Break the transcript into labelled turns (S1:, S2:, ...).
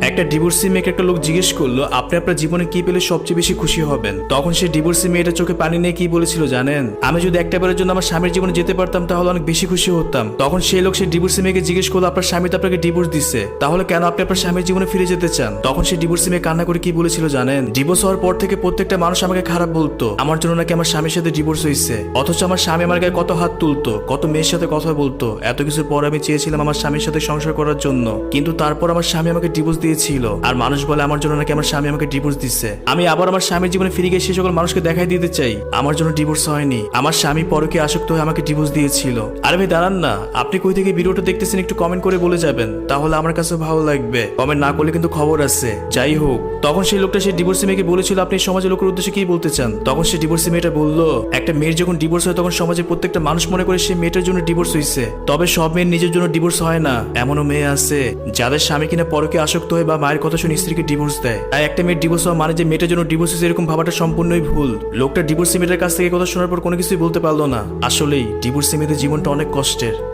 S1: একটা ডিভোর্সি মেয়েকে একটা লোক জিজ্ঞেস করল, আপনি আপনার জীবনে কি পেলে সবচেয়ে বেশি খুশি হবেন? তখন সে ডিভোর্সি মেয়েটা চোখে পানি নিয়ে কি বলেছিল জানেন? আমি যদি একটা বারের জন্য আমার স্বামীর জীবনে যেতে পারতাম, তাহলে অনেক বেশি খুশি হতাম। তখন সেই লোক সেই ডিভোর্সি মেয়েকে জিজ্ঞেস করল, আপনার স্বামী তো আপনাকে ডিভোর্স দিচ্ছে তাহলে কেন আপনি আপনার স্বামীর জীবনে ফিরে যেতে চান? তখন সেই ডিভোর্সি মেয়ে কান্না করে কি বলেছিল জানেন? ডিভোর্স হওয়ার পর থেকে প্রত্যেকটা মানুষ আমাকে খারাপ বলতো, আমার জন্য নাকি আমার স্বামীর সাথে ডিভোর্স হয়েছে অথচ আমার স্বামী আমার গায়ে কত হাত তুলতো, কত মেয়ের সাথে কথা বলতো। এত কিছুর পর আমি চেয়েছিলাম আমার স্বামীর সাথে সংসার করার জন্য। কিন্তু তারপর আমার স্বামী আমাকে ডিভোর্স দিয়েছিল আর মানুষ বলে, আমার জন্য নাকি আমার স্বামী আমাকে ডিভোর্স দিচ্ছে আমি আবার আমার স্বামীর জীবনে ফিরে গিয়ে সেই সকল মানুষকে দেখাই দিতে চাই। আমার জন্য ডিভোর্স হয়নি। আমার স্বামী পরকে আসক্ত হয়ে আমাকে ডিভোর্স দিয়েছিল। আরে ভাই, দাঁড়ান না। আপনি কই থেকে ভিডিওটা দেখতেছেন একটু কমেন্ট করে বলে যাবেন। তাহলে আমার কাছে ভালো লাগবে। কমেন্ট না করলে কিন্তু খবর আছে। যাই হোক, তখন সেই লোকটা সেই ডিভোর্সি মেয়েকে বলেছিল, আপনি সমাজের লোকের উদ্দেশ্যে কি বলতে চান? তখন সেই ডিভোর্সি মেয়েটা বলল, একটা মেয়ের যখন ডিভোর্স হয়, তখন সমাজের প্রত্যেকটা মানুষ মনে করে সেই মেয়েটার জন্য ডিভোর্স হয়েছে তবে সব মেয়ের নিজের জন্য ডিভোর্স হয় না। এমনও মেয়ে আছে, যাদের স্বামী কিনা পরকে আসক্ত হয়ে বা মায়ের কথা শুনে স্ত্রীকে ডিভোর্স দেয়। তাই একটা মেয়ের ডিভোর্স হওয়া মানে যে মেয়েটার জন্য ডিভোর্স হয়েছে এরকম ভাবাটা সম্পূর্ণই ভুল। লোকটা ডিভোর্সি মেয়েটার কাছ থেকে কথা শোনার পর কোনো কিছুই বলতে পারল না। আসলেই ডিভোর্সি মেয়েদের জীবনটা অনেক কষ্টের।